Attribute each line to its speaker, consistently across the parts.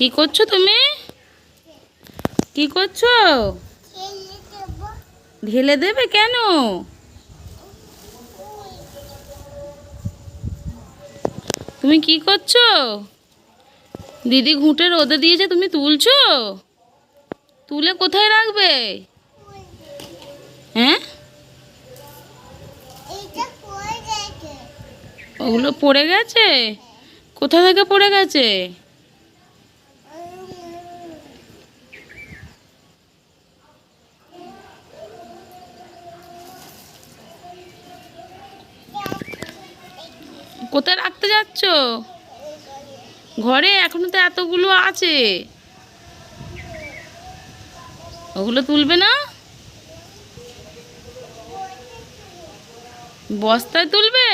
Speaker 1: কি করছ তুমি? কি করছ? ঢেলে দেবে কেন? তুমি কি করছ? দিদি ঘুঁটে রোদে দিয়েছে, তুমি তুলছো? তুলে কোথায় রাখবে? হ্যাঁ? ওগুলো পড়ে গেছে? কোথা থেকে পড়ে গেছে? কোথায় রাখতে যাচ্ছ? ঘরে এখনও তো এতগুলো আছে। ওগুলো তুলবে না? বস্তায় তুলবে?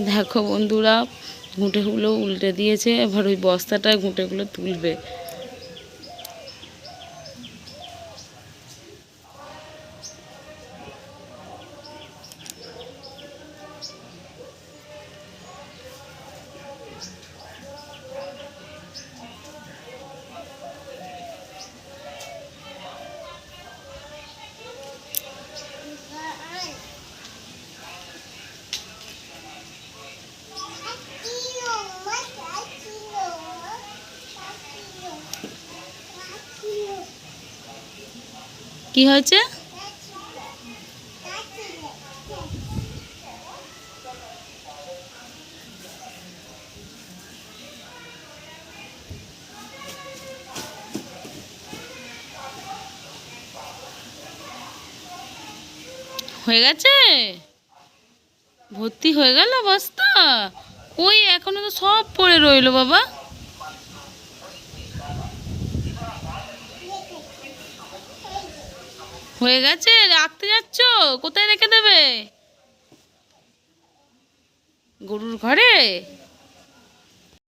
Speaker 1: দেখো বন্ধুরা ঘুঁটেগুলো উল্টে দিয়েছে এবার ওই বস্তাটায় ঘুঁটেগুলো তুলবে। কি হয়েছে? হয়ে গেছে? ভর্তি হয়ে গেল বস্তা কই এখনও তো সব পড়ে রইল বাবা। হয়ে গেছে? রাখতে যাচ্ছ? কোথায় রেখে দেবে? গরুর ঘরে?